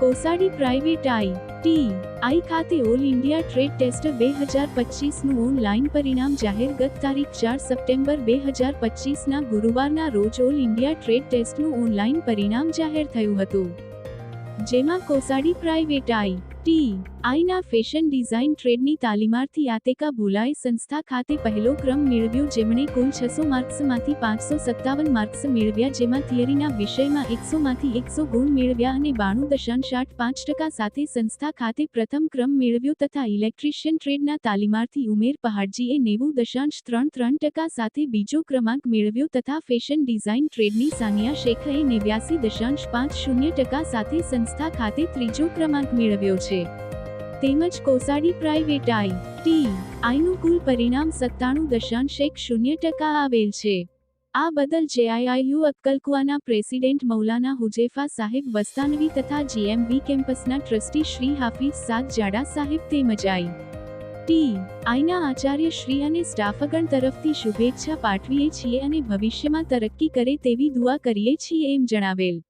Kosadi private I T I ખાતે all India trade test બે હજાર પચીસનું ઓનલાઈન પરિણામ જાહેર ગત તારીખ ચાર સપ્ટેમ્બર બે હજાર પચીસના ગુરુવારના રોજ ઓલ ઇન્ડિયા ટ્રેડ ટેસ્ટનું ઓનલાઈન પરિણામ જાહેર થયું હતું. જેમાં કોસાડી પ્રાઇવેટ આઈ ટી. આઈના ફેશન ડિઝાઇન ટ્રેડની તાલીમાર્થી આતેકા ભુલાએ સંસ્થા ખાતે પહેલો ક્રમ મેળવ્યો જેમણે કુલ છસો માર્ક્સમાંથી પાંચસો સત્તાવન માર્ક્સ મેળવ્યા જેમાં થિયરીના વિષયમાં એકસોમાંથી એકસો ગુણ મેળવ્યા અને બાણું દશાંશ આઠ પાંચ ટકા સાથે સંસ્થા ખાતે પ્રથમ ક્રમ મેળવ્યો તથા ઇલેક્ટ્રિશિયન ટ્રેડના તાલીમાર્થી ઉમેર પહાડજીએ નેવું દશાંશ ત્રણ ત્રણ ટકા સાથે બીજો ક્રમાંક મેળવ્યો તથા ફેશન ડિઝાઇન ટ્રેડની સાનિયા શેખએ નેવ્યાસી દશાંશ પાંચ શૂન્ય ટકા સાથે સંસ્થા ખાતે ત્રીજો ક્રમાંક મેળવ્યો છે. તેમજ કોસાડી પ્રાઇવેટ આઈ. ટી. આઈનું કુલ પરિણામ સત્તાણું દશાંશ એક શૂન્ય ટકા આવેલ છે. આ બદલ જેઆઈઆઈયુ અક્કલકુઆના પ્રેસિડેન્ટ મૌલાના હુજેફા સાહેબ વસ્તાનવી તથા જીએમબી કેમ્પસના ટ્રસ્ટી શ્રી હાફિઝ સાદ જાડા સાહેબ તેમજ આઈ. ટી. આઈના આચાર્ય શ્રી અને સ્ટાફગણ તરફથી શુભેચ્છા પાઠવીએ છીએ અને ભવિષ્યમાં તરક્કી કરે તેવી દુઆ કરીએ છીએ એમ જણાવેલ.